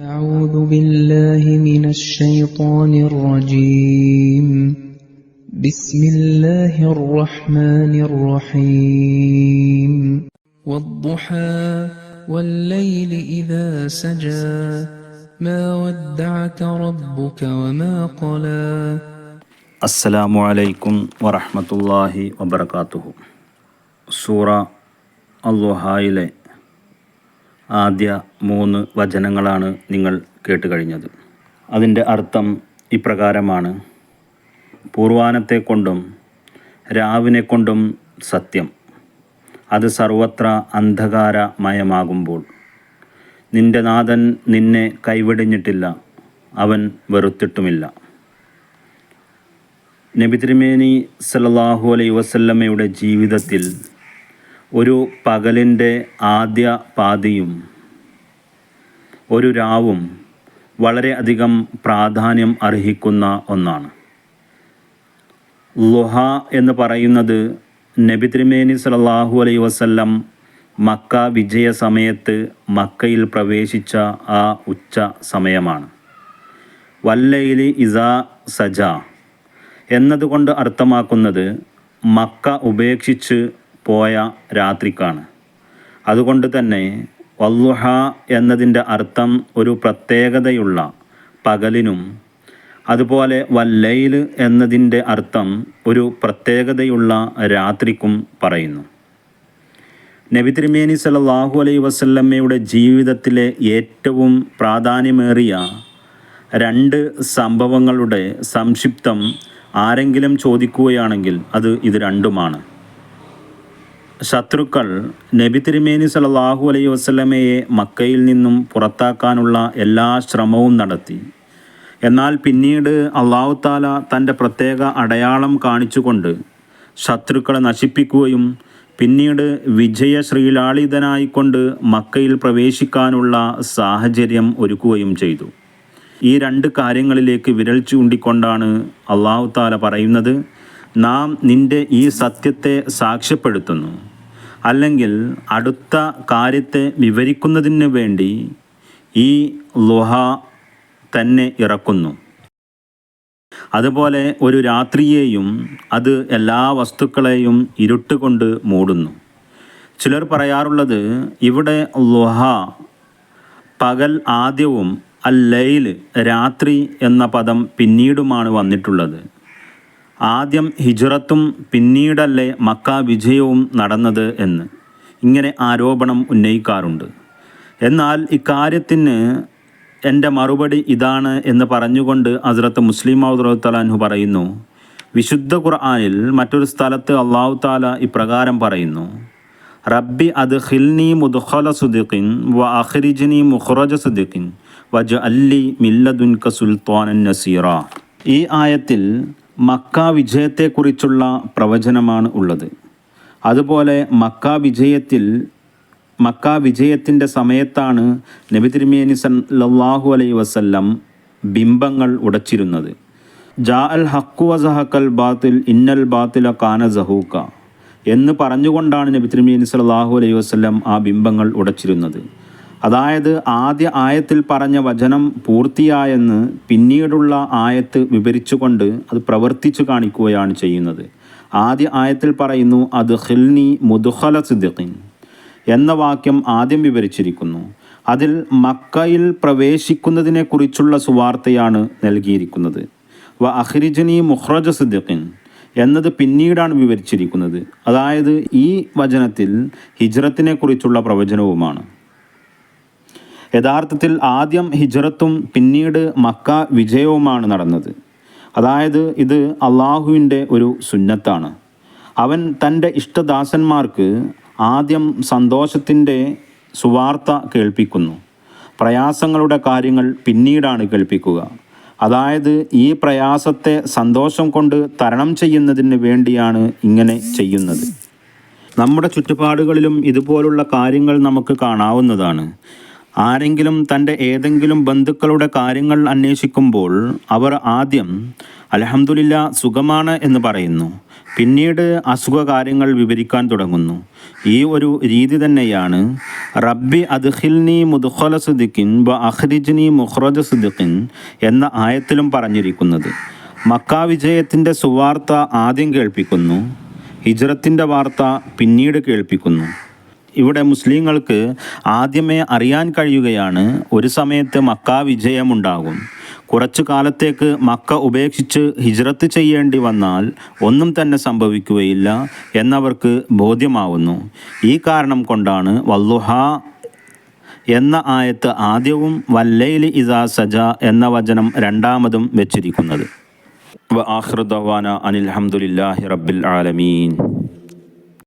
أعوذ بالله من الشيطان الرجيم. بسم الله الرحمن الرحيم. والضحى والليل إذا سجى. ما ودعك ربك وما قلى. السلام عليكم ورحمة الله وبركاته. سورة الله إليه. ആദ്യ മൂന്ന് വചനങ്ങളാണ് നിങ്ങൾ കേട്ട് കഴിഞ്ഞത് അതിന്റെ അർത്ഥം ഇപ്രകാരമാണ്. പൂർവാനത്തെ കൊണ്ടും രാവിനെ കൊണ്ടും സത്യം. അത് സർവത്ര അന്ധകാരമയമാകുമ്പോൾ. നിന്റെ നാഥൻ നിന്നെ കൈവെടിഞ്ഞിട്ടില്ല. അവൻ വെറുത്തിട്ടുമില്ല. നബി തിരുമേനി സല്ലാഹു അലൈ വസല്ലമ്മയുടെ ജീവിതത്തിൽ ഒരു പകലിന്റെ ആദ്യ പാതിയും ഒരു രാവും വളരെയധികം പ്രാധാന്യം അർഹിക്കുന്ന ഒന്നാണ്. ലുഹ എന്ന് പറയുന്നത് നബി തിരുമേനി സലാഹു അലൈ വസല്ലം മക്ക വിജയ സമയത്ത് മക്കയിൽ പ്രവേശിച്ച ആ ഉച്ച സമയമാണ്. വല്ലയിലി ഇസ സജ എന്നതുകൊണ്ട് അർത്ഥമാക്കുന്നത് മക്ക ഉപേക്ഷിച്ച് പോയ രാത്രിക്കാണ്. അതുകൊണ്ട് തന്നെ വല്ലുഹ എന്നതിന്റെ അർത്ഥം ഒരു പ്രത്യേകതയുള്ള പകലിനും അതുപോലെ വല്ലയിൽ എന്നതിന്റെ അർത്ഥം ഒരു പ്രത്യേകതയുള്ള രാത്രിക്കും പറയുന്നു. നബി തിരുമേനി സല്ലല്ലാഹു അലൈഹി വസല്ലമ്മയുടെ ജീവിതത്തിലെ ഏറ്റവും പ്രാധാന്യമേറിയ രണ്ട് സംഭവങ്ങളുടെ സംക്ഷിപ്തം ആരെങ്കിലും ചോദിക്കുകയാണെങ്കിൽ അത് ഇത് രണ്ടുമാണ്. ശത്രുക്കൾ നബി തിരുമേനി സലാഹു അലൈഹി വസ്ലമയെ മക്കയിൽ നിന്നും പുറത്താക്കാനുള്ള എല്ലാ ശ്രമവും നടത്തി. എന്നാൽ പിന്നീട് അള്ളാഹു താല തന്റെ പ്രത്യേക അടയാളം കാണിച്ചുകൊണ്ട് ശത്രുക്കളെ നശിപ്പിക്കുകയും പിന്നീട് വിജയശ്രീലാളിതനായിക്കൊണ്ട് മക്കയിൽ പ്രവേശിക്കാനുള്ള സാഹചര്യം ഒരുക്കുകയും ചെയ്തു. ഈ രണ്ട് കാര്യങ്ങളിലേക്ക് വിരൽ ചൂണ്ടിക്കൊണ്ടാണ് അള്ളാഹു താല പറയുന്നത് നാം നിന്റെ ഈ സത്യത്തെ സാക്ഷ്യപ്പെടുത്തുന്നു. അല്ലെങ്കിൽ അടുത്ത കാര്യത്തെ വിവരിക്കുന്നതിന് വേണ്ടി ഈ ലുഹ തന്നെ ഇറക്കുന്നു. അതുപോലെ ഒരു രാത്രിയെയും അത് എല്ലാ വസ്തുക്കളെയും ഇരുട്ടുകൊണ്ട് മൂടുന്നു. ചിലർ പറയാറുള്ളത് ഇവിടെ ലുഹ പകൽ ആദ്യവും അല്ലയിൽ രാത്രി എന്ന പദം പിന്നീടുമാണ് വന്നിട്ടുള്ളത്. ആദ്യം ഹിജ്റത്തും പിന്നീടല്ലേ മക്ക വിജയവും നടന്നത് എന്ന്. ഇങ്ങനെ ആരോപണം ഉന്നയിക്കാറുണ്ട്. എന്നാൽ ഇക്കാര്യത്തിന് എന്റെ മറുപടി ഇതാണ് എന്ന് പറഞ്ഞുകൊണ്ട് ഹസ്രത്ത് മുസ്ലിം ഔദ്റത്തലാൻഹു പറയുന്നു. വിശുദ്ധ ഖുർആാനിൽ മറ്റൊരു സ്ഥലത്ത് അള്ളാഹു താല ഇപ്രകാരം പറയുന്നു. റബ്ബി അത് ഹിൽനി മുദ്ഖല സുദിഖിൻ വ അഹ്രിജിനി മുഖ്റജ സുദിഖിൻ വജ അല്ലി മില്ലദുൻക സുൽത്താനൻ നസീറ. ഈ ആയത്തിൽ മക്ക വിജയത്തെക്കുറിച്ചുള്ള പ്രവചനമാണ് ഉള്ളത്. അതുപോലെ മക്ക വിജയത്തിൽ മക്ക വിജയത്തിന്റെ സമയത്താണ് നബി തിരുമേനി സല്ലല്ലാഹു അലൈ വസല്ലം ബിംബങ്ങൾ ഉടച്ചിരുന്നത്. ജാ അൽ ഹക്കു വസഹക്കൽ ബാത്തിൽ ഇന്നൽ ബാത്തില കാന സഹൂക്ക എന്ന് പറഞ്ഞുകൊണ്ടാണ് നബി തിരുമേനി സല്ലല്ലാഹു അലൈ വസല്ലം ആ ബിംബങ്ങൾ ഉടച്ചിരുന്നത്. അതായത് ആദ്യ ആയത്തിൽ പറഞ്ഞ വചനം പൂർത്തിയായെന്ന് പിന്നീടുള്ള ആയത്ത് വിവരിച്ചുകൊണ്ട് അത് പ്രവർത്തിച്ചു കാണിക്കുകയാണ് ചെയ്യുന്നത്. ആദ്യ ആയത്തിൽ പറയുന്നു അത് ഹിൽനി മുദുഹല സിദ്ദിഖിൻ എന്ന വാക്യം ആദ്യം വിവരിച്ചിരിക്കുന്നു. അതിൽ മക്കയിൽ പ്രവേശിക്കുന്നതിനെക്കുറിച്ചുള്ള സുവാർത്തയാണ് നൽകിയിരിക്കുന്നത്. വ അഹ്രിജനി മുഹ്റജ സിദ്ദിഖിൻ എന്നത് പിന്നീടാണ് വിവരിച്ചിരിക്കുന്നത്. അതായത് ഈ വചനത്തിൽ ഹിജ്റത്തിനെക്കുറിച്ചുള്ള പ്രവചനവുമാണ്. യഥാർത്ഥത്തിൽ ആദ്യം ഹിജ്റത്തും പിന്നീട് മക്ക വിജയവുമാണ് നടന്നത്. അതായത് ഇത് അള്ളാഹുവിന്റെ ഒരു സുന്നത്താണ്. അവൻ തന്റെ ഇഷ്ടദാസന്മാർക്ക് ആദ്യം സന്തോഷത്തിന്റെ സുവാർത്ത കേൾപ്പിക്കുന്നു. പ്രയാസങ്ങളുടെ കാര്യങ്ങൾ പിന്നീടാണ് കേൾപ്പിക്കുക. അതായത് ഈ പ്രയാസത്തെ സന്തോഷം കൊണ്ട് തരണം ചെയ്യുന്നതിന് വേണ്ടിയാണ് ഇങ്ങനെ ചെയ്യുന്നത്. നമ്മുടെ ചുറ്റുപാടുകളിലും ഇതുപോലുള്ള കാര്യങ്ങൾ നമുക്ക് കാണാവുന്നതാണ്. ആരെങ്കിലും തന്റെ ഏതെങ്കിലും ബന്ധുക്കളുടെ കാര്യങ്ങൾ അന്വേഷിക്കുമ്പോൾ അവർ ആദ്യം അലഹമുല്ല സുഖമാണ് എന്ന് പറയുന്നു. പിന്നീട് അസുഖ കാര്യങ്ങൾ വിവരിക്കാൻ തുടങ്ങുന്നു. ഈ ഒരു രീതി തന്നെയാണ് റബ്ബി അദ്ഹിൽനി മുദ്ഖല സുദിഖിൻ ബ അഹ്രിജ്നി മുഹ്റജ് സുദിഖിൻ എന്ന ആയത്തിലും പറഞ്ഞിരിക്കുന്നത്. മക്ക വിജയത്തിന്റെ സുവാർത്ത ആദ്യം കേൾപ്പിക്കുന്നു ഹിജ്റത്തിന്റെ വാർത്ത പിന്നീട് കേൾപ്പിക്കുന്നു. ഇവിടെ മുസ്ലിങ്ങൾക്ക് ആദ്യമേ അറിയാൻ കഴിയുകയാണ് ഒരു സമയത്ത് മക്ക വിജയമുണ്ടാകും. കുറച്ചു കാലത്തേക്ക് മക്ക ഉപേക്ഷിച്ച് ഹിജ്റത്ത് ചെയ്യേണ്ടി വന്നാൽ ഒന്നും തന്നെ സംഭവിക്കുകയില്ല എന്നവർക്ക് ബോധ്യമാവുന്നു. ഈ കാരണം കൊണ്ടാണ് വല്ലുഹ എന്ന ആയത്ത് ആദ്യവും വല്ലയിൽ ഇസാ സജ എന്ന വചനം രണ്ടാമതും വെച്ചിരിക്കുന്നത്. വ ആഖിറു ദഅ്വാന അനിൽ ഹംദുലില്ലാഹി റബ്ബിൽ ആലമീൻ.